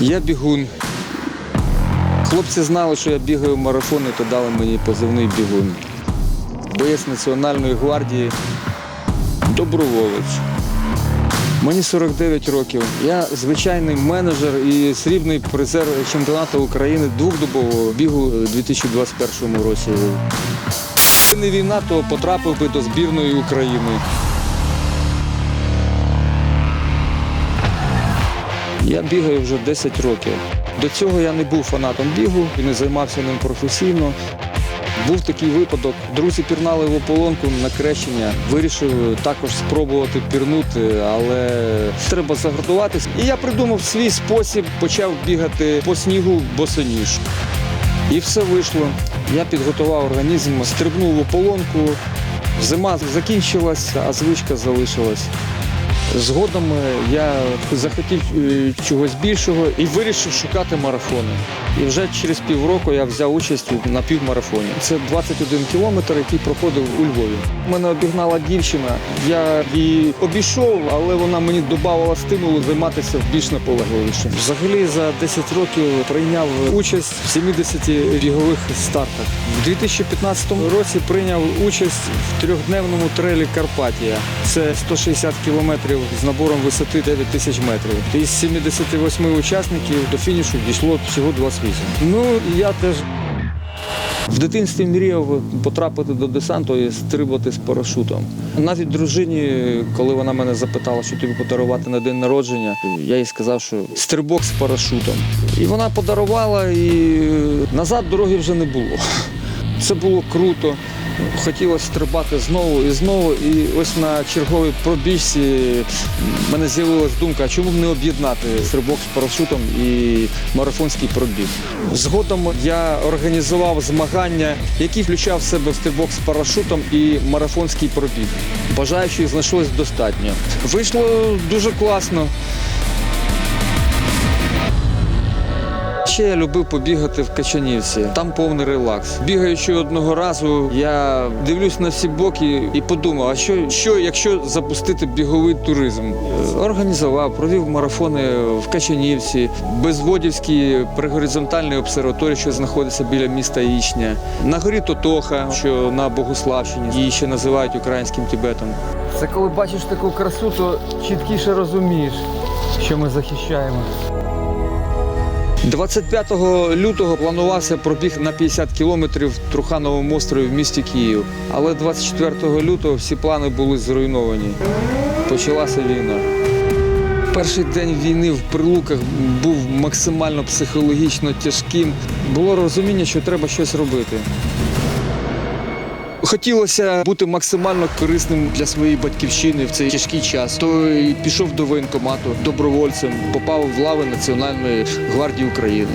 Я бігун. Хлопці знали, що я бігаю в марафони, то дали мені позивний бігун. Боєць Національної гвардії, доброволець. Мені 49 років. Я звичайний менеджер і срібний призер чемпіонату України двохдобового бігу у 2021 році. Якби Не війна, то потрапив би до збірної України. Я бігаю вже 10 років. До цього я не був фанатом бігу і не займався ним професійно. Був такий випадок. Друзі пірнали в ополонку на крещення. Вирішив також спробувати пірнути, але треба загартуватись. І я придумав свій спосіб, почав бігати по снігу босоніж. І все вийшло. Я підготував організм, стрибнув в ополонку. Зима закінчилась, а звичка залишилась. Згодом е, я захотів е, чогось більшого і вирішив шукати марафони. І вже через півроку я взяв участь на півмарафоні. Це 21 кілометр, який проходив у Львові. Мене обігнала дівчина. Я її обійшов, але вона мені додавала стимулу займатися більш наполегливіше. Взагалі за 10 років прийняв участь в 70 бігових стартах. У 2015 році прийняв участь в трьохдневному трейлі Карпатія. Це 160 кілометрів з набором висоти 9 тисяч метрів. Із 78 учасників до фінішу дійшло всього 28. Ну я теж в дитинстві мріяв потрапити до десанту і стрибати з парашутом. Навіть дружині, коли вона мене запитала, що тобі подарувати на день народження, я їй сказав, що стрибок з парашутом. І вона подарувала, і назад дороги вже не було. Це було круто. Хотілося стрибати знову і знову. І ось на черговій пробіжці мене з'явилась думка, чому б не об'єднати стрибок з парашутом і марафонський пробіг. Згодом я організував змагання, які включав в себе стрибок з парашутом і марафонський пробіг. Бажаючих знайшлось достатньо. Вийшло дуже класно. Ще я любив побігати в Качанівці. Там повний релакс. Бігаючи одного разу, я дивлюсь на всі боки і подумав, а що, що якщо запустити біговий туризм? Е, Організував, провів марафони в Качанівці, Безводівській пригоризонтальній обсерваторії, що знаходиться біля міста Ічня, на горі Тотоха, що на Богославщині, її ще називають українським Тибетом. Це коли бачиш таку красу, то чіткіше розумієш, що ми захищаємо. 25 лютого планувався пробіг на 50 кілометрів в Трухановому острові в місті Київ. Але 24 лютого всі плани були зруйновані. Почалася війна. Перший день війни в Прилуках був максимально психологічно тяжким. Було розуміння, що треба щось робити. Хотілося бути максимально корисним для своєї батьківщини в цей тяжкий час. То й пішов до воєнкомату добровольцем, попав в лави Національної гвардії України.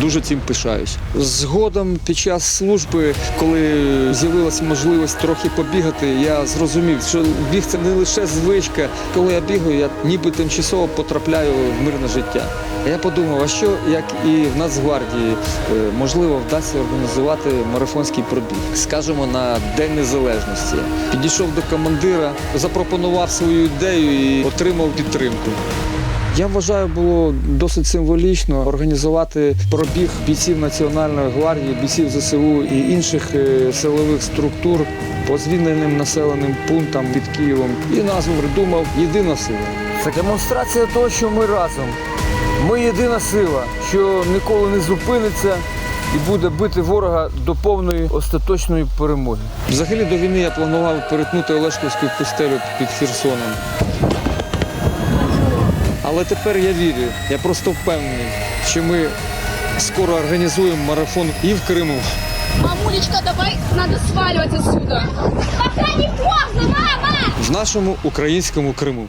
Дуже цим пишаюсь. Згодом під час служби, коли з'явилася можливість трохи побігати, я зрозумів, що біг це не лише звичка. Коли я бігаю, я ніби тимчасово потрапляю в мирне життя. Я подумав, а що як і в Нацгвардії е, можливо вдасться організувати марафонський пробіг, скажімо, на День Незалежності. Підійшов до командира, запропонував свою ідею і отримав підтримку. Я вважаю, було досить символічно організувати пробіг бійців Національної гвардії, бійців ЗСУ і інших е, силових структур по звільненим населеним пунктам під Києвом. І назву придумав Єдина сила. Це демонстрація того, що ми разом. Ми єдина сила, що ніколи не зупиниться і буде бити ворога до повної остаточної перемоги. Взагалі до війни я планував перетнути Олешківську пустелю під Херсоном. Але тепер я вірю, я просто впевнений, що ми скоро організуємо марафон і в Криму. Мамулечка, давай надо сваливать отсюда. Пока не поздно, мама! в нашому українському Криму.